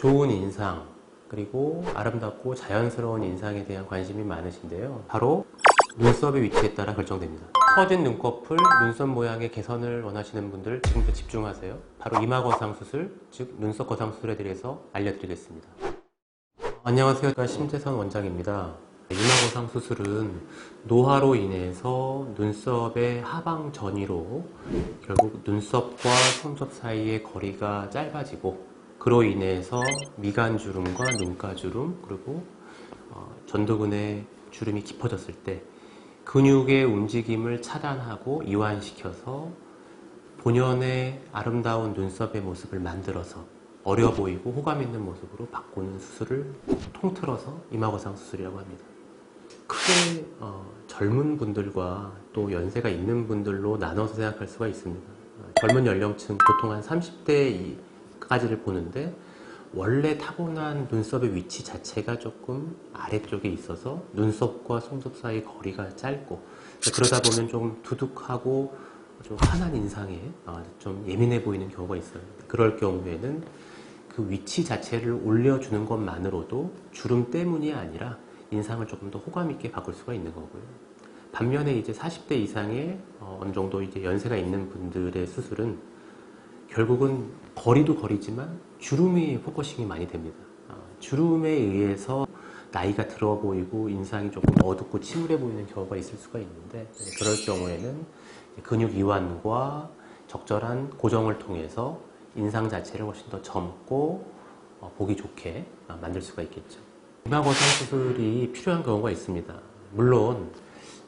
좋은 인상 그리고 아름답고 자연스러운 인상에 대한 관심이 많으신데요. 바로 눈썹의 위치에 따라 결정됩니다. 처진 눈꺼풀, 눈썹 모양의 개선을 원하시는 분들 지금부터 집중하세요. 바로 이마 거상 수술, 즉 눈썹 거상 수술에 대해서 알려드리겠습니다. 안녕하세요. 심재선 원장입니다. 이마 거상 수술은 노화로 인해서 눈썹의 하방 전이로 결국 눈썹과 손톱 사이의 거리가 짧아지고 그로 인해서 미간 주름과 눈가 주름 그리고 어, 전두근의 주름이 깊어졌을 때 근육의 움직임을 차단하고 이완시켜서 본연의 아름다운 눈썹의 모습을 만들어서 어려 보이고 호감 있는 모습으로 바꾸는 수술을 통틀어서 이마거상 수술이라고 합니다. 크게 어, 젊은 분들과 또 연세가 있는 분들로 나눠서 생각할 수가 있습니다. 어, 젊은 연령층 보통 한 30대 까지를 보는데 원래 타고난 눈썹의 위치 자체가 조금 아래쪽에 있어서 눈썹과 속눈썹 사이 거리가 짧고 그러다 보면 좀 두둑하고 좀 환한 인상에 어, 좀 예민해 보이는 경우가 있어요. 그럴 경우에는 그 위치 자체를 올려주는 것만으로도 주름 때문이 아니라 인상을 조금 더 호감 있게 바꿀 수가 있는 거고요. 반면에 이제 40대 이상의 어, 어느 정도 이제 연세가 있는 분들의 수술은 결국은 거리도 거리지만 주름이 포커싱이 많이 됩니다. 어, 주름에 의해서 나이가 들어 보이고 인상이 조금 어둡고 침울해 보이는 경우가 있을 수가 있는데 네, 그럴 경우에는 근육 이완과 적절한 고정을 통해서 인상 자체를 훨씬 더 젊고 어, 보기 좋게 어, 만들 수가 있겠죠. 이마거상 수술이 필요한 경우가 있습니다. 물론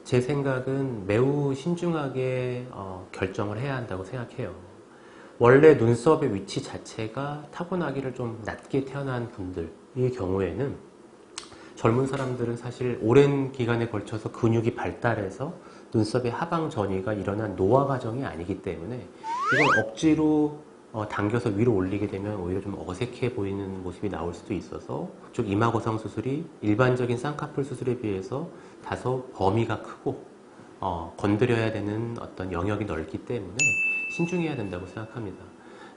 제 생각은 매우 신중하게 어, 결정을 해야 한다고 생각해요. 원래 눈썹의 위치 자체가 타고나기를 좀 낮게 태어난 분들의 경우에는 젊은 사람들은 사실 오랜 기간에 걸쳐서 근육이 발달해서 눈썹의 하방 전이가 일어난 노화 과정이 아니기 때문에 이걸 억지로 어, 당겨서 위로 올리게 되면 오히려 좀 어색해 보이는 모습이 나올 수도 있어서 쪽 이마 거상 수술이 일반적인 쌍꺼풀 수술에 비해서 다소 범위가 크고 어, 건드려야 되는 어떤 영역이 넓기 때문에 신중해야 된다고 생각합니다.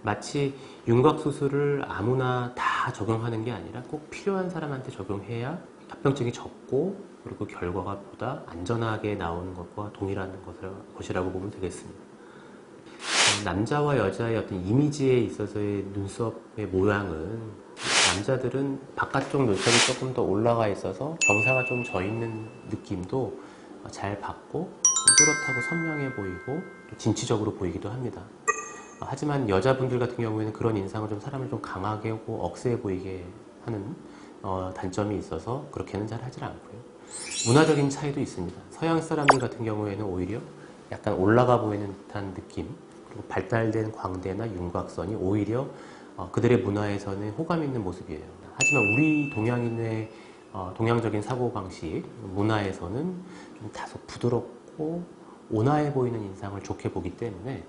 마치 윤곽 수술을 아무나 다 적용하는 게 아니라 꼭 필요한 사람한테 적용해야 합병증이 적고 그리고 결과가 보다 안전하게 나오는 것과 동일한 것이라고 보면 되겠습니다. 어, 남자와 여자의 어떤 이미지에 있어서의 눈썹의 모양은 남자들은 바깥쪽 눈썹이 조금 더 올라가 있어서 경사가 좀 져 있는 느낌도 잘 받고 뚜렷하고 선명해 보이고 또 진취적으로 보이기도 합니다. 어, 하지만 여자분들 같은 경우에는 그런 인상은 좀 사람을 좀 강하게 하고 억세해 보이게 하는 어, 단점이 있어서 그렇게는 잘 하질 않고요. 문화적인 차이도 있습니다. 서양 사람들 같은 경우에는 오히려 약간 올라가 보이는 듯한 느낌 그리고 발달된 광대나 윤곽선이 오히려 어, 그들의 문화에서는 호감 있는 모습이에요. 하지만 우리 동양인의 어, 동양적인 사고방식, 문화에서는 좀 다소 부드럽 고 온화해 보이는 인상을 좋게 보기 때문에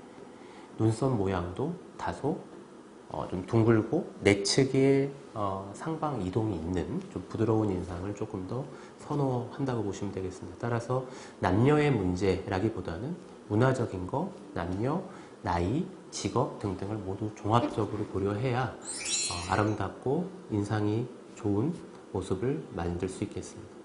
눈썹 모양도 다소 어, 좀 둥글고 내측에 어, 상방 이동이 있는 좀 부드러운 인상을 조금 더 선호한다고 보시면 되겠습니다. 따라서 남녀의 문제라기보다는 문화적인 거, 남녀, 나이, 직업 등등을 모두 종합적으로 고려해야 어, 아름답고 인상이 좋은 모습을 만들 수 있겠습니다.